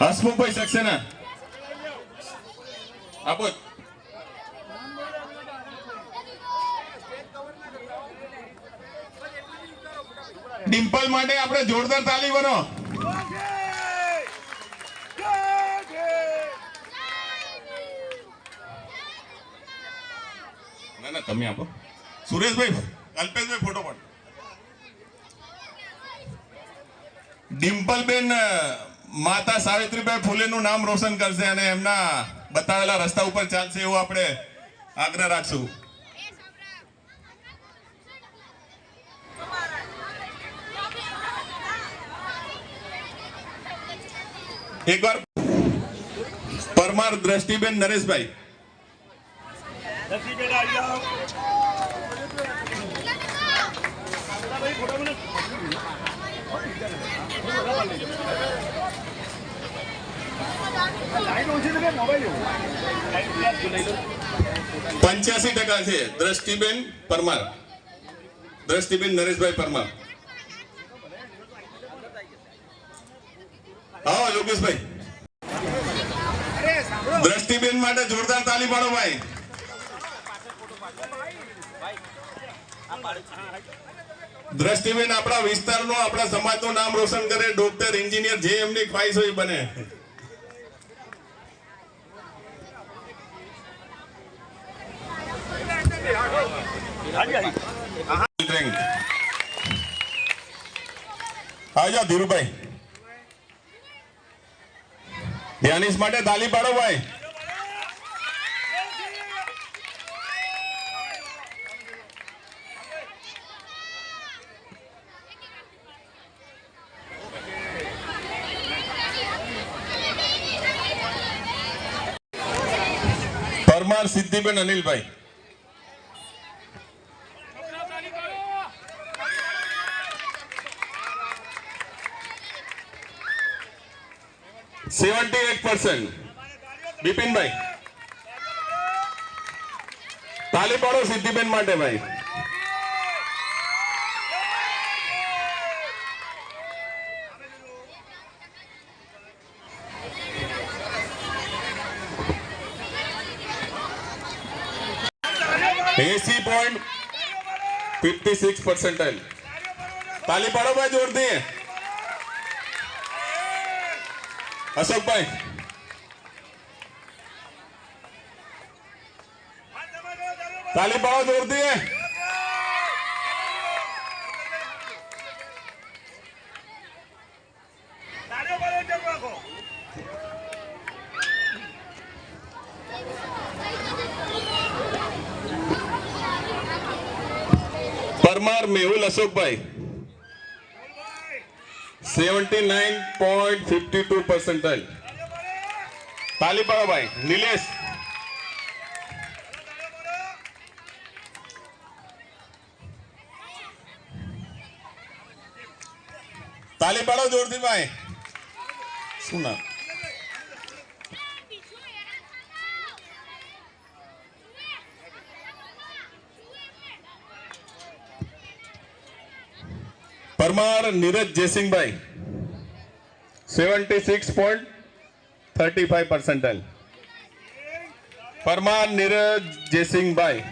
હસમુખભાઈ સક્સેના આપો ડિમ્પલ માટે આપણે જોરદાર તાલી બનો. ના ના તમે આપો. સુરેશભાઈ અલ્પેશભાઈ ફોટો પાડો. ડિમ્પલબેન અ, માતા સાવિત્રીબાઈ ફૂલેનું નામ રોશન કરશે અને એમના બતાવેલા રસ્તા ઉપર ચાલશે એવું આપણે આગ્રહ રાખશું. એકવાર પરમાર દ્રષ્ટિબેન નરેશભાઈ. દસી બેટા આવી જાઓ લાઈટ ઓછી છે કે મોબાઈલ પંચ્યાસી ટકા છે. દ્રષ્ટિબેન પરમાર. દ્રષ્ટિબેન નરેશભાઈ પરમાર. હા, યોગેશભાઈ. દ્રષ્ટિબેન માટે જોરદાર તાલી પાડો, ભાઈ. દ્રષ્ટિબેન આપણા વિસ્તારનું, આપણા સમાજનું નામ રોશન કરે. ડોક્ટર એન્જિનિયર જે એમની ખ્વાઈશ હોય બને. હાજી હાજી હા જા ધીરુભાઈ. ધ્યાનીશ માટે તાલી પાડો ભાઈ. Parmar Siddhiben Anilbhai. Seventy eight percent Bipinbhai તાલી પાડો સિદ્ધિબેન માટે ભાઈ એસી પોઈન્ટ ફિફ્ટી સિક્સ પર્સન્ટાઇલ તાલી પાડો ભાઈ જોરથી અશોકભાઈ તાલી પાડો જોરથી. Parmar Mehul Ashokbhai seventy nine point fifty two percentile તાલી પાડો ભાઈ નિલેશ તાલી પાડો જોરથી ભાઈ શું નામ Parmar Neeraj Jaysinhbhai seventy six point thirty five percentile Parmar Neeraj Jaysinhbhai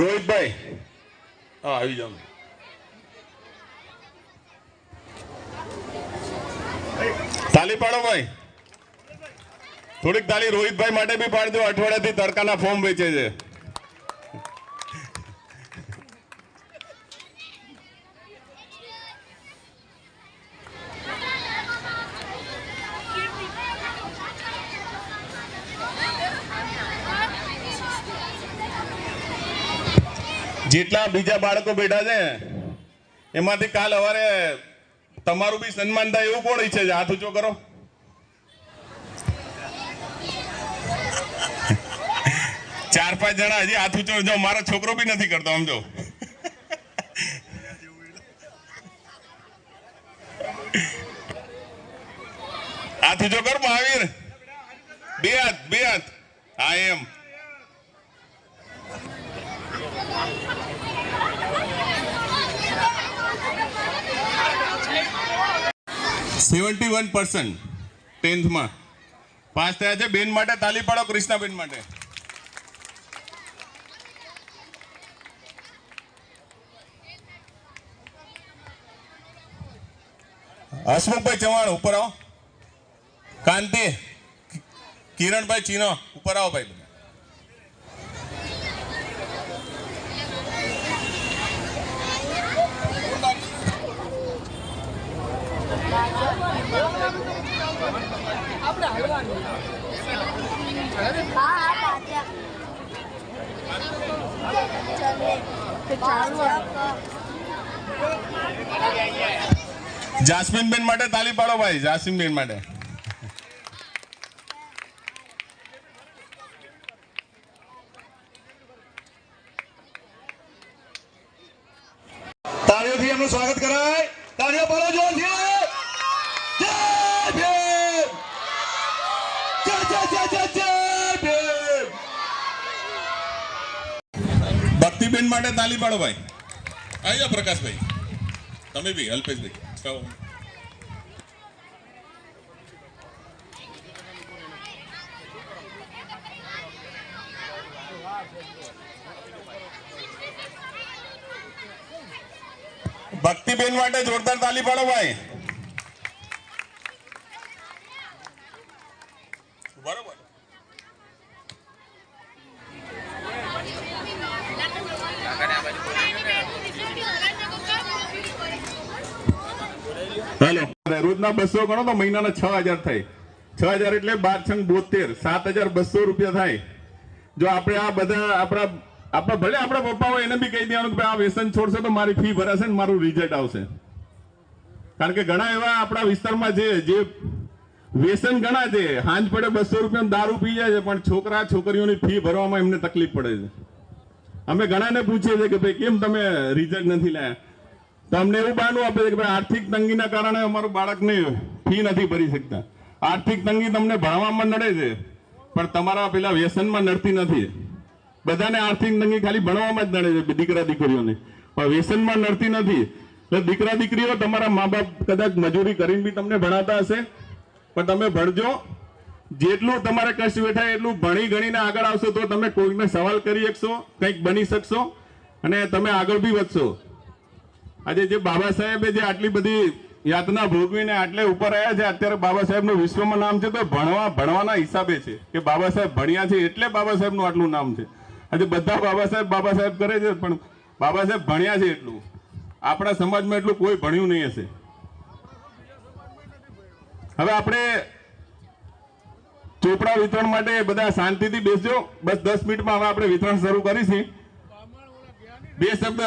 Rohitbhai. હા આવી જાઉં તાલી પાડો ભાઈ. થોડીક તાલી રોહિતભાઈ માટે બી પાડી દો, અઠવાડિયાથી તડકાના ફોર્મ વેચે છે. જેટલા બીજા બાળકો બેઠા છે, એમાંથી કાલ સવારે તમારું બી સન્માન થાય એવું કોણ ઈચ્છે છે? હાથ ઊંચો કરો. ચાર પાંચ જણા હજી હાથ ઊંચો જો મારો છોકરો બી નથી કરતો આમ જો હાથ ઊંચો કર, મહાવીર. બે હાથ બે હાથ. હા, એમ. સેવન્ટી વન પર્સન્ટ ટેન્થમાં. પાસ થયા છે બેન માટે, તાલી પાડો કૃષ્ણાબેન માટે. હસમુખભાઈ ચવાણ ઉપર આવો. કાંતિ કિરણભાઈ ચીનો ઉપર આવો ભાઈ જાસ્મીનબેન માટે તાલી પાડો ભાઈ જાસ્મીનબેન માટે. તાળીઓથી એમનું સ્વાગત કરાય. તાળીઓ પાડો જોરથી. ભક્તિબેન માટે તાલી પાડો ભાઈ. આવી જાઓ પ્રકાશભાઈ. તમે બી અલ્પેશભાઈ. ચાલો. ભક્તિબેન માટે જોરદાર તાલી પાડો ભાઈ હેલો. રોજના બસો ગણો તો મહિનાના છ હજાર થાય. છ હજાર એટલે બાર છંગ બોતેર, સાત હજાર બસો રૂપિયા થાય. જો આપણે આ બધા આપણા આપણા ભલે આપણા પપ્પા હોય એને બી કહી દેવાનું કે આ વ્યસન છોડશે તો મારી ફી ભરાશે ને મારું રિઝલ્ટ આવશે. કારણ કે ઘણા એવા આપણા વિસ્તારમાં છે, જે વ્યસન ઘણા છે, હાંજ પડે બસો રૂપિયા દારૂ પી જાય છે, પણ છોકરા છોકરીઓની ફી ભરવામાં એમને તકલીફ પડે છે. અમે ઘણાને પૂછીએ છીએ કે ભાઈ કેમ તમે રિઝલ્ટ નથી લાયા? તો અમને એવું બહાનું આપે છે કે ભાઈ આર્થિક તંગીના કારણે અમારું બાળકને ફી નથી ભરી શકતા. આર્થિક તંગી તમને ભણવામાં નડે છે, પણ તમારા પેલા વ્યસનમાં નડતી નથી. બધાને આર્થિક તંગી ખાલી ભણવામાં જ નડે છે દીકરા દીકરીઓને. પણ વ્યસનમાં નડતી નથી. એટલે દીકરા દીકરીઓ તમારા મા બાપ કદાચ મજૂરી કરીને બી તમને ભણાતા હશે, પણ તમે ભણજો. જેટલું તમારે કષ્ટ વેઠાય એટલું ભણી ગણીને આગળ આવશો તો તમે કોઈકને સવાલ કરી શકશો, કંઈક બની શકશો, અને તમે આગળ બી વધશો. આજે જે બાબા સાહેબે જે આટલી બધી યાતના ભોગવીને આટલે ઉપર આવ્યા છે, અત્યારે બાબા સાહેબનું વિશ્વમાં નામ છે તો ભણવા, ભણવાના હિસાબે છે કે બાબા સાહેબ ભણ્યા છે એટલે બાબા સાહેબનું આટલું નામ છે. આજે બધા બાબા સાહેબ બાબા સાહેબ કરે છે, પણ બાબા સાહેબ ભણ્યા છે એટલું. આપણા સમાજમાં એટલું કોઈ ભણ્યું નહીં હશે. હવે આપણે ચોપડા વિતરણ માટે બધા શાંતિથી બેસજો. બસ દસ મિનિટમાં હવે આપણે વિતરણ શરૂ કરીશું. બે શબ્દ